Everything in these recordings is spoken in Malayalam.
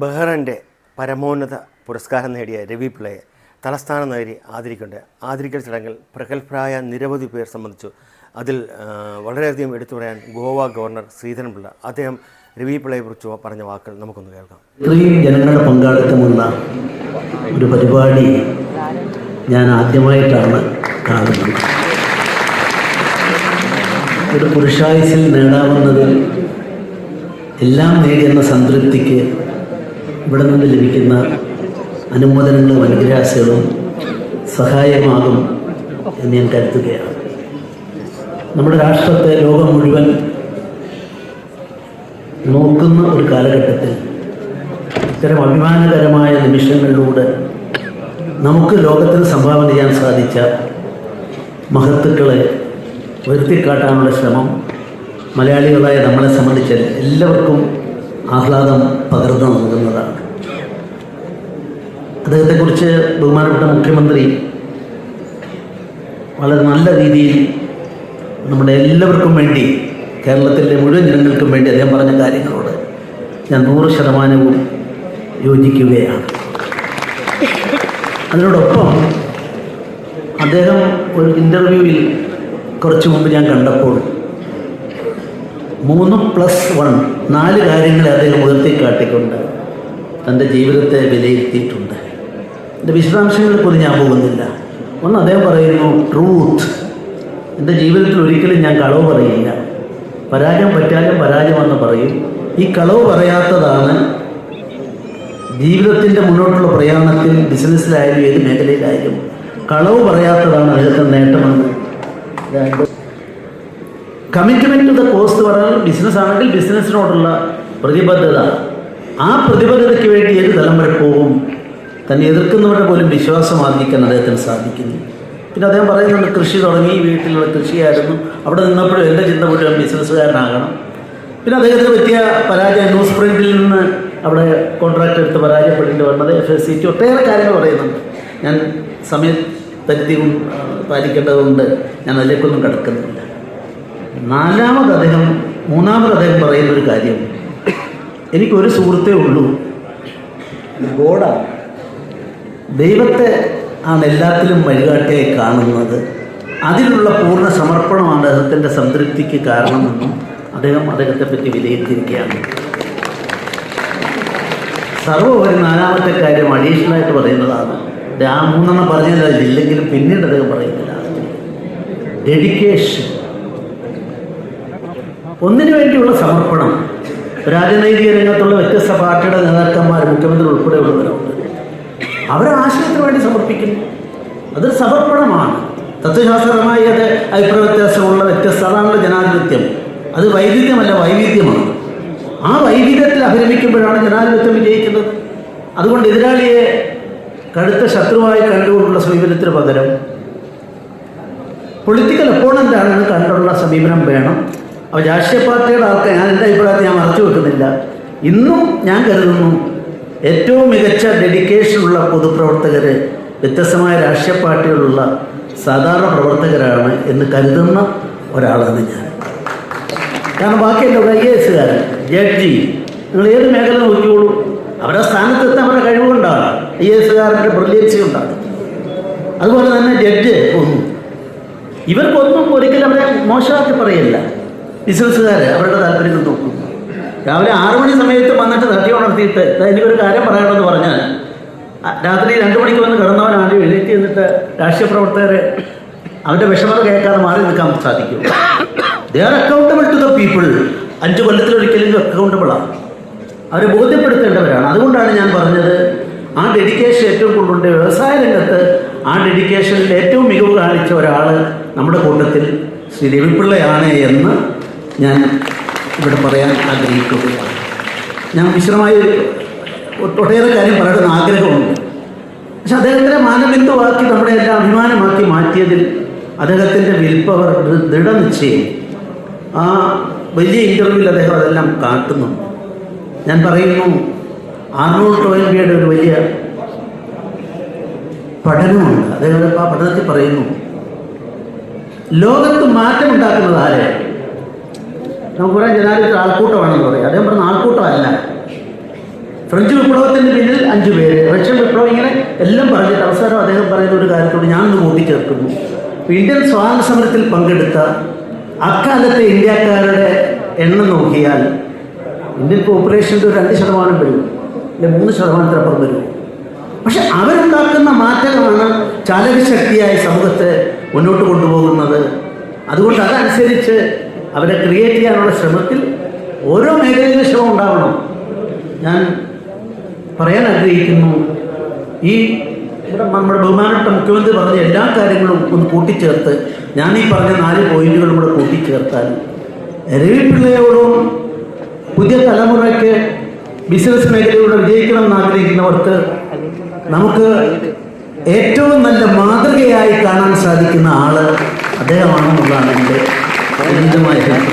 ബഹ്റന്റെ പരമോന്നത പുരസ്കാരം നേടിയ രവി പിള്ളയെ തലസ്ഥാന നഗരി ആദരിക്കേണ്ട ആദരിക്കൽ ചടങ്ങിൽ പ്രഗത്ഭരായ നിരവധി പേർ സംബന്ധിച്ചു. അതിൽ വളരെയധികം എടുത്തു പറയാൻ ഗോവ ഗവർണർ ശ്രീധരൻപിള്ള. അദ്ദേഹം രവി പിള്ളയെക്കുറിച്ച് പറഞ്ഞ വാക്കുകൾ നമുക്കൊന്ന് കേൾക്കാം. ഇത്രയും ജനങ്ങളുടെ പങ്കാളിത്തമുള്ള ഒരു പരിപാടി ഞാൻ ആദ്യമായിട്ടാണ് കാണുന്നത്. ഒരു പുരുഷായുസിൽ നേടാവുന്നതിൽ എല്ലാം നേടിയെന്ന സംതൃപ്തിക്ക് ഇവിടെ നിന്ന് ലഭിക്കുന്ന അനുമോദനങ്ങളും അനുഗ്രഹാസ്യങ്ങളും സഹായമാകും എന്ന് ഞാൻ കരുതുകയാണ്. നമ്മുടെ രാഷ്ട്രത്തെ ലോകം മുഴുവൻ നോക്കുന്ന ഒരു കാലഘട്ടത്തിൽ ഇത്തരം അഭിമാനകരമായ നിമിഷങ്ങളിലൂടെ നമുക്ക് ലോകത്തിന് സംഭാവന ചെയ്യാൻ സാധിച്ച മഹത്തുക്കളെ ഉയർത്തിക്കാട്ടാനുള്ള ശ്രമം മലയാളികളായ നമ്മളെ സംബന്ധിച്ച് എല്ലാവർക്കും ആഹ്ലാദം പകർന്നു നൽകുന്നതാണ്. അദ്ദേഹത്തെക്കുറിച്ച് ബഹുമാനപ്പെട്ട മുഖ്യമന്ത്രി വളരെ നല്ല രീതിയിൽ നമ്മുടെ എല്ലാവർക്കും വേണ്ടി കേരളത്തിലെ മുഴുവൻ ജനങ്ങൾക്കും വേണ്ടി അദ്ദേഹം പറഞ്ഞ കാര്യങ്ങളോട് ഞാൻ നൂറ് ശതമാനവും യോജിക്കുകയാണ്. അതിനോടൊപ്പം അദ്ദേഹം ഒരു ഇന്റർവ്യൂവിൽ കുറച്ച് മുമ്പ് ഞാൻ കണ്ടപ്പോൾ മൂന്ന് പ്ലസ് വൺ നാല് കാര്യങ്ങളെ അദ്ദേഹം ഉയർത്തി കാട്ടിക്കൊണ്ട് തന്റെ ജീവിതത്തെ വിലയിരുത്തിയിട്ടുണ്ട്. എന്റെ വിശദാംശങ്ങളെക്കുറിച്ച് ഞാൻ പോകുന്നില്ല. ഒന്ന് അദ്ദേഹം പറയുന്നു ട്രൂത്ത് എന്റെ ജീവിതത്തിൽ ഒരിക്കലും ഞാൻ കളവ് പറയില്ല. പരാജയം പറ്റാലും പരാജയമെന്ന് പറയും. ഈ കളവ് പറയാത്തതാണ് ജീവിതത്തിന്റെ മുന്നോട്ടുള്ള പ്രയാണത്തിൽ ബിസിനസ്സിലായാലും ഏത് മേഖലയിലായാലും. കളവ് പറയാത്തതാണ് അദ്ദേഹത്തെ നേട്ടമെന്ന് കമ്മിറ്റ്മെന്റ് ടു ദ കോസ്റ്റ് പറഞ്ഞാൽ ബിസിനസ് ആണെങ്കിൽ ബിസിനസ്സിനോടുള്ള പ്രതിബദ്ധത. ആ പ്രതിബദ്ധതയ്ക്ക് വേണ്ടി ഏത് തലം വരെ പോകും? തന്നെ എതിർക്കുന്നവരുടെ പോലും വിശ്വാസം ആർജിക്കാൻ അദ്ദേഹത്തിന് സാധിക്കുന്നു. പിന്നെ അദ്ദേഹം പറയുന്നുണ്ട് കൃഷി തുടങ്ങി വീട്ടിലുള്ള കൃഷിയായിരുന്നു. അവിടെ നിന്നപ്പോഴും എന്റെ ചിന്ത മുഴുവൻ ബിസിനസ്സുകാരനാകണം. പിന്നെ അദ്ദേഹത്തിന് പറ്റിയ പരാജയം ന്യൂസ് പ്രിന്റിൽ നിന്ന് അവിടെ കോൺട്രാക്ട് എടുത്ത് പരാജയപ്പെടേണ്ടി വന്നത് എഫ് എസ് സി ടി ഒട്ടേറെ കാര്യങ്ങൾ പറയുന്നുണ്ട്. ഞാൻ സമയപരിധി പാലിക്കേണ്ടതുകൊണ്ട് ഞാൻ അതിലേക്കൊന്നും കിടക്കുന്നില്ല. നാലാമത് അദ്ദേഹം മൂന്നാമത് അദ്ദേഹം പറയുന്നൊരു കാര്യം. എനിക്കൊരു സുഹൃത്തേ ഉള്ളൂ. ഗോഡാണ് ദൈവത്തെ ആണ് എല്ലാത്തിലും വഴികാട്ടിയായി കാണുന്നത്. അതിലുള്ള പൂർണ സമർപ്പണമാണ് അദ്ദേഹത്തിന്റെ സംതൃപ്തിക്ക് കാരണമെന്നും അദ്ദേഹം അദ്ദേഹത്തെ പറ്റി വിലയിരുത്തിയിരിക്കുകയാണ്. സർവ ഒരു നാലാമത്തെ കാര്യം അഡീഷണലായിട്ട് പറയുന്നതാണ്. ആ മൂന്നെണ്ണം പറഞ്ഞത് ഇല്ലെങ്കിലും പിന്നീട് അദ്ദേഹം പറയുന്നില്ല. ഡെഡിക്കേഷൻ ഒന്നിനു വേണ്ടിയുള്ള സമർപ്പണം. രാജനൈതിക രംഗത്തുള്ള വ്യത്യസ്ത പാർട്ടിയുടെ നേതാക്കന്മാർ മുഖ്യമന്ത്രി ഉൾപ്പെടെയുള്ളവരുണ്ട് അവരെ ആശയത്തിന് വേണ്ടി സമർപ്പിക്കുന്നു. അതൊരു സമർപ്പണമാണ്. തത്വശാസ്ത്രമായി അത് അഭിപ്രായ വ്യത്യാസമുള്ള വ്യത്യസ്ത അതാണല്ലോ ജനാധിപത്യം. അത് വൈവിധ്യമല്ല വൈവിധ്യമാണ്. ആ വൈവിധ്യത്തിൽ അഭിരമിക്കുമ്പോഴാണ് ജനാധിപത്യം വിജയിക്കുന്നത്. അതുകൊണ്ട് എതിരാളിയെ കടുത്ത ശത്രുവായി കണ്ടുകൊണ്ടുള്ള സമീപനത്തിന് പകരം പൊളിറ്റിക്കൽ ഒപ്പോണന്റ് ആണെന്ന് കണ്ടുള്ള സമീപനം വേണം. അപ്പോൾ രാഷ്ട്രീയ പാർട്ടിയുടെ ആൾക്കാർ ഞാൻ എന്റെ അഭിപ്രായത്തിൽ ഞാൻ മറച്ചു വെക്കുന്നില്ല. ഇന്നും ഞാൻ കരുതുന്നു ഏറ്റവും മികച്ച ഡെഡിക്കേഷനുള്ള പൊതുപ്രവർത്തകർ വ്യത്യസ്തമായ രാഷ്ട്രീയ പാർട്ടികളുള്ള സാധാരണ പ്രവർത്തകരാണ് എന്ന് കരുതുന്ന ഒരാളാണ് ഞാൻ. കാരണം ബാക്കിയല്ല ഐ എ എസുകാരൻ ജഡ്ജി നിങ്ങൾ ഏത് മേഖല നോക്കിയോളൂ അവരുടെ സ്ഥാനത്തെത്താൻ അവരുടെ കഴിവുകൊണ്ടാണ് ഐ എ എസുകാരന്റെ ബ്രില്യൻസി കൊണ്ടാണ്. അതുപോലെ തന്നെ ജഡ്ജ് ഒന്നും. ഇവർക്കൊന്നും ഒരിക്കലും അവരെ മോശമാക്കി പറയില്ല. ബിസിനസ്സുകാർ അവരുടെ താല്പര്യങ്ങൾ നോക്കും രാവിലെ ആറു മണി സമയത്ത് വന്നിട്ട് തട്ടി ഉണർത്തിയിട്ട് "ദാ എനിക്കൊരു കാര്യം പറയണമെന്ന് പറഞ്ഞാൽ രാത്രി രണ്ടു മണിക്ക് വന്ന് കിടന്നവനാണ് എഴുന്നേറ്റ് എന്നിട്ട് രാഷ്ട്രീയ പ്രവർത്തകരെ അവരുടെ വിഷമത കേൾക്കാതെ മാറി നിൽക്കാൻ സാധിക്കും. They are accountable to the people അഞ്ച് കൊല്ലത്തിലൊരിക്കലും അക്കൗണ്ടബിളാണ് അവരെ ബോധ്യപ്പെടുത്തേണ്ടവരാണ്. അതുകൊണ്ടാണ് ഞാൻ പറഞ്ഞത് ആ ഡെഡിക്കേഷൻ ഏറ്റവും കൂടുതലുണ്ട് വ്യവസായ രംഗത്ത് ആ ഡെഡിക്കേഷനിൽ ഏറ്റവും മികവ് കാണിച്ച ഒരാൾ നമ്മുടെ കൂട്ടത്തിൽ ശ്രീ രവിപിള്ളയാണ് എന്ന് ഞാൻ ഇവിടെ പറയാൻ ആഗ്രഹിക്കുകയാണ് ഞാൻ വിശദമായി ഒട്ടേറെ കാര്യം പറയണമെന്ന് ആഗ്രഹമുണ്ട്. പക്ഷെ അദ്ദേഹത്തിന്റെ മാനബിന്ദുവാക്കി നമ്മുടെ എല്ലാം അഭിമാനമാക്കി മാറ്റിയതിൽ അദ്ദേഹത്തിന്റെ വിൽപ്പവർ ദൃഢനിശ്ചയം. ആ വലിയ ഇന്റർവ്യൂവിൽ അദ്ദേഹം അതെല്ലാം കാട്ടുന്നുണ്ട്. ഞാൻ പറയുന്നു ആർണോൾഡ് ടോയിൻബിയുടെ ഒരു വലിയ പഠനമുണ്ട്. അദ്ദേഹം ആ പഠനത്തിൽ പറയുന്നു ലോകത്ത് മാറ്റമുണ്ടാക്കുന്നത് ആരെ നമുക്ക് പറയാൻ ജനാധിപത്യ ആൾക്കൂട്ടമാണെന്ന് പറയും. അദ്ദേഹം പറഞ്ഞ ആൾക്കൂട്ടമല്ല. ഫ്രഞ്ച് വിപ്ലവത്തിന്റെ പിന്നിൽ അഞ്ചു പേര്. റഷ്യൻ വിപ്ലവം ഇങ്ങനെ എല്ലാം പറഞ്ഞിട്ട് അവസാനം അദ്ദേഹം പറയുന്ന ഒരു കാര്യത്തോട് ഞാനൊന്ന് കൂട്ടിച്ചേർക്കുന്നു. ഇന്ത്യൻ സ്വാതന്ത്ര്യ സമരത്തിൽ പങ്കെടുത്ത അക്കാലത്തെ ഇന്ത്യക്കാരുടെ എണ്ണം നോക്കിയാൽ ഇന്ത്യൻ പോപ്പുലേഷന്റെ ഒരു രണ്ട് ശതമാനം വരും. അല്ലെ മൂന്ന് ശതമാനത്തിനപ്പുറം വരും. പക്ഷെ അവരുണ്ടാക്കുന്ന മാറ്റങ്ങളാണ് ചാലകശക്തിയായി സമൂഹത്തെ മുന്നോട്ട് കൊണ്ടുപോകുന്നത്. അതുകൊണ്ട് അതനുസരിച്ച് അവരെ ക്രിയേറ്റ് ചെയ്യാനുള്ള ശ്രമത്തിൽ ഓരോ മേഖലയിലും ശ്രമം ഉണ്ടാവണം. ഞാൻ പറയാൻ ആഗ്രഹിക്കുന്നു ഈ നമ്മുടെ ബഹുമാനപ്പെട്ട മുഖ്യമന്ത്രി പറഞ്ഞ എല്ലാ കാര്യങ്ങളും ഒന്ന് കൂട്ടിച്ചേർത്ത് ഞാൻ ഈ പറഞ്ഞ നാല് പോയിന്റുകളും കൂടെ കൂട്ടിച്ചേർത്താൽ രവി പിള്ളയോടും പുതിയ തലമുറയ്ക്ക് ബിസിനസ് മേഖലയിലൂടെ വിജയിക്കണം എന്നാഗ്രഹിക്കുന്നവർക്ക് നമുക്ക് ഏറ്റവും നല്ല മാതൃകയായി കാണാൻ സാധിക്കുന്ന ആൾ അദ്ദേഹമാണെന്നുള്ളതാണ് എന്റെ അഭിപ്രായം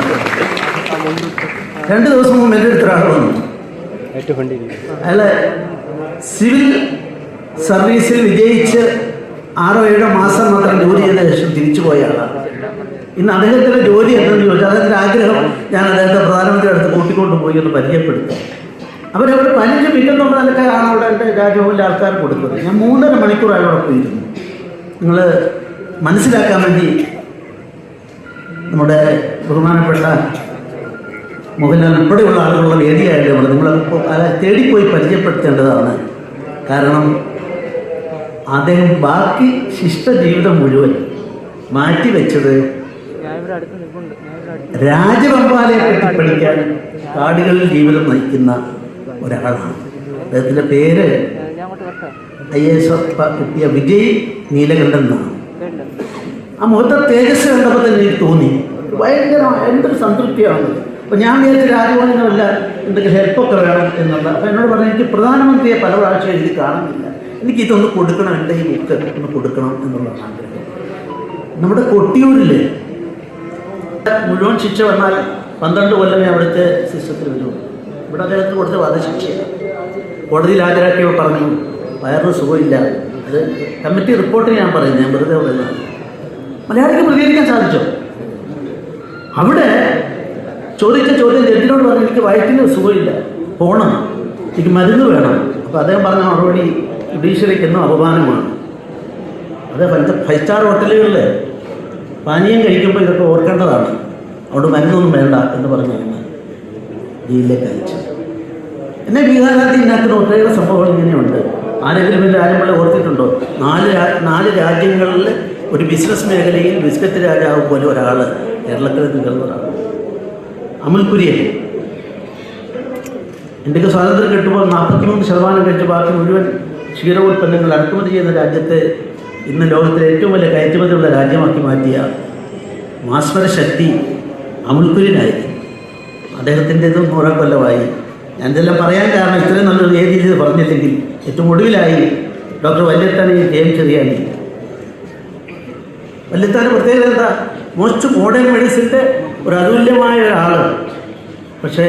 രണ്ട് ദിവസം മുമ്പ് എന്റെ അടുത്തൊരാൾ വന്നു. അയാൾ സിവിൽ സർവീസിൽ വിജയിച്ച് ആറോ ഏഴോ മാസം മാത്രം ജോലി ചെയ്ത ശേഷം തിരിച്ചു പോയ ആളാണ്. ഇന്ന് അദ്ദേഹത്തിന്റെ ജോലി എന്തെന്ന് ചോദിച്ചാൽ അദ്ദേഹത്തിന്റെ ആഗ്രഹം ഞാൻ അദ്ദേഹത്തെ പ്രധാനമന്ത്രി അടുത്ത് കൂട്ടിക്കൊണ്ട് പോയി ഒന്ന് പരിചയപ്പെടുത്തി. അവരവിടെ പതിനഞ്ച് മിനിറ്റ് എന്നുള്ള നിലക്കാരാണ് അവിടെ എന്റെ രാജ്യവും ആൾക്കാർ കൊടുക്കുന്നത് ഞാൻ മൂന്നര മണിക്കൂർ അവിടെ പോയിരുന്നു നിങ്ങൾ മനസ്സിലാക്കാൻ വേണ്ടി നമ്മുടെ ബഹുമാനപ്പെട്ട മോഹൻലാൽ ഉൾപ്പെടെയുള്ള ആളുകളുള്ള വേദിയായാലും നമ്മൾ നിങ്ങൾ തേടിപ്പോയി പരിചയപ്പെടുത്തേണ്ടതാണ്. കാരണം അദ്ദേഹം ബാക്കി ശിഷ്ട ജീവിതം മുഴുവൻ മാറ്റിവെച്ചത് രാജവെമ്പാലയെ പറ്റി പഠിക്കാൻ കാടുകളിൽ ജീവിതം നയിക്കുന്ന ഒരാളാണ്. അദ്ദേഹത്തിന്റെ പേര് ഐ എസ് കിട്ടിയ വിജയ് നീലകണ്ഠൻ എന്നാണ്. ആ മുഖത്തെ തേജസ് കണ്ടപ്പോൾ തന്നെ എനിക്ക് തോന്നി. ഭയങ്കര എന്തൊരു സംതൃപ്തിയാണ്. അപ്പോൾ ഞാൻ വിചാരിച്ച രാജഭവനല്ല എന്തെങ്കിലും ഹെൽപ്പൊക്കെ വേണം എന്നുള്ള. അപ്പോൾ എന്നോട് പറഞ്ഞു എനിക്ക് പ്രധാനമന്ത്രിയെ പല പ്രാവശ്യം എഴുതി കാണുന്നില്ല. എനിക്ക് ഇതൊന്ന് കൊടുക്കണം എന്റെ ഈ ബുക്ക് ഒന്ന് കൊടുക്കണം എന്നുള്ളതാണ് ആഗ്രഹം. നമ്മുടെ കൊട്ടിയൂരിൽ മുഴുവൻ ശിക്ഷ വന്നാൽ പന്ത്രണ്ട് കൊല്ലമേ അവിടുത്തെ സിസ്റ്റത്തിൽ വരുള്ളൂ ഇവിടെ അദ്ദേഹത്തിന് കൊടുത്ത വധശിക്ഷയാണ്. കോടതിയിൽ ഹാജരാക്കിയോ പറഞ്ഞു വയറിന് സുഖമില്ല. അത് കമ്മിറ്റി റിപ്പോർട്ടിന് ഞാൻ പറയുന്നത് ഞാൻ വെറുതെ പറയുന്നതാണ്. മലയാളിക്ക് പ്രതികരിക്കാൻ സാധിച്ചോ? അവിടെ ചോദിച്ച ചോദ്യം ജഡ്ജിനോട് പറഞ്ഞു എനിക്ക് വയറ്റിന് സുഖമില്ല പോകണം എനിക്ക് മരുന്ന് വേണം. അപ്പോൾ അദ്ദേഹം പറഞ്ഞ മറുപടി ജുഡീഷ്യറിക്ക് എന്നും അപമാനമാണ് അത് ഫൈവ് സ്റ്റാർ ഹോട്ടലുകളിൽ പാനീയം കഴിക്കുമ്പോൾ ഇതൊക്കെ ഓർക്കേണ്ടതാണ്. അതുകൊണ്ട് മരുന്നൊന്നും വേണ്ട എന്ന് പറഞ്ഞു ജയിലിലേക്ക് അയച്ചു. എന്നെ ബീഹാരാത്തി ഇതിനകത്തിന് ഒട്ടേറെ സംഭവങ്ങൾ ഇങ്ങനെയുണ്ട്. ആരെങ്കിലും എന്റെ ആരെങ്കിലും ഓർത്തിട്ടുണ്ടോ? നാല് നാല് രാജ്യങ്ങളിൽ ഒരു ബിസിനസ് മേഖലയിൽ ബിസ്ക്കറ്റ് രാജാവ് പോലെ ഒരാൾ കേരളത്തിൽ നിൽക്കുന്നതാണ് അമുൽ കുര്യൻ. ഇന്ത്യയ്ക്ക് സ്വാതന്ത്ര്യം കിട്ടുമ്പോൾ നാൽപ്പത്തിമൂന്ന് ശതമാനം കഴിച്ച് ബാക്കി മുഴുവൻ ക്ഷീര ഉൽപ്പന്നങ്ങൾ ഇറക്കുമതി ചെയ്യുന്ന രാജ്യത്തെ ഇന്ന് ലോകത്തിലെ ഏറ്റവും വലിയ കയറ്റുമതിയുള്ള രാജ്യമാക്കി മാറ്റിയ മാസ്മര ശക്തി അമുൽ കുര്യനായിരുന്നു അദ്ദേഹത്തിന്റെ ഇത് നൂറാം കൊല്ലമായി. ഞാൻ ഇതെല്ലാം പറയാൻ കാരണം ഇത്രയും നല്ലൊരു ഏത് രീതിയിൽ പറഞ്ഞില്ലെങ്കിൽ ഏറ്റവും ഒടുവിലായി ഡോക്ടർ വല്യത്താനി ജയം ചെറിയാനി വല്യത്താന് പ്രത്യേകത എന്താ? മോസ്റ്റ് മോഡേൺ മെഡിസിന്റെ ഒരു അതുല്യമായ ഒരാൾ പക്ഷേ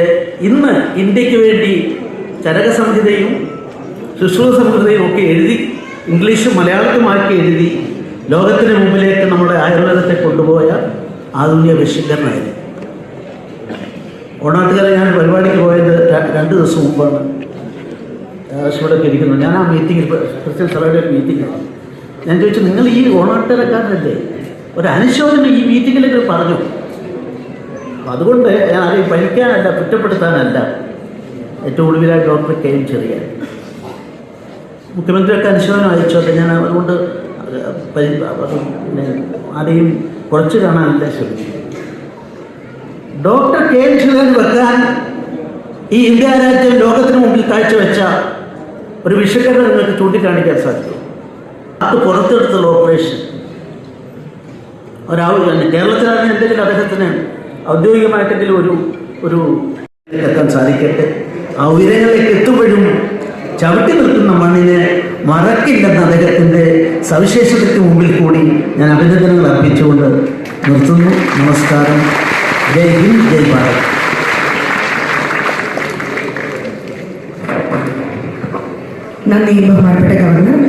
ഇന്ന് ഇന്ത്യയ്ക്ക് വേണ്ടി ചരക സംഹിതയും ശുശ്രൂഷ സംഹിതയും ഒക്കെ എഴുതി ഇംഗ്ലീഷ് മലയാളത്തുമാക്കി എഴുതി ലോകത്തിന് മുമ്പിലേക്ക് നമ്മുടെ ആയുർവേദത്തെ കൊണ്ടുപോയ ആധുനിക വിശുദ്ധനായിരുന്നു ഓണാട്ടുകാരെ ഞാൻ പരിപാടിക്ക് പോയത് രണ്ട് ദിവസം മുമ്പാണ്. ഇവിടെ ഇരിക്കുന്നു. ഞാൻ ആ മീറ്റിങ്ങിൽ ക്രിസ്ത്യൻ സഭയുടെ മീറ്റിംഗാണ് ഞാൻ ചോദിച്ചു നിങ്ങൾ ഈ ഓണാട്ടുകാരക്കാരനല്ലേ ഒരു അനുശോചനം ഈ മീറ്റിങ്ങിലൊക്കെ പറഞ്ഞു. അതുകൊണ്ട് ഞാൻ അത് പഠിക്കാനല്ല കുറ്റപ്പെടുത്താനല്ല ഏറ്റവും ഒടുവിലായി ഡോക്ടർ കെ എം ചെറിയ മുഖ്യമന്ത്രിയൊക്കെ അനുശോചനം അയച്ചോട്ടെ ഞാൻ അതുകൊണ്ട് ആരെയും കുറച്ച് കാണാനല്ല ശ്രമിച്ചു ഡോക്ടർ കെ എം ചെറിയൻ വെക്കാൻ ഈ ഇന്ത്യ രാജ്യം ലോകത്തിന് മുമ്പിൽ കാഴ്ചവെച്ച ഒരു വിഷയത്തെ നിങ്ങൾക്ക് ചൂണ്ടിക്കാണിക്കാൻ സാധിക്കും. അത് പുറത്തെടുത്തുള്ള ഓപ്പറേഷൻ. ഒരാവശ്യം കേരളത്തിലാണെങ്കിൽ എന്തെങ്കിലും അദ്ദേഹത്തിന് ഔദ്യോഗികമായിട്ടെങ്കിലും ഒരു ഒരു എത്താൻ സാധിക്കട്ടെ. ആ ഉയരങ്ങളിലേക്ക് എത്തുമ്പോഴും ചവിട്ടി നിൽക്കുന്ന മണ്ണിനെ മറക്കില്ലെന്ന അദ്ദേഹത്തിന്റെ സവിശേഷതയ്ക്ക് മുമ്പിൽ കൂടി ഞാൻ അഭിനന്ദനങ്ങൾ അർപ്പിച്ചുകൊണ്ട് നിർത്തുന്നു. നമസ്കാരം. ജയ് ഹിന്ദ് ജയ് ഭാരത്. നന്ദി ബഹുമാനപ്പെട്ട ഗവർണർ.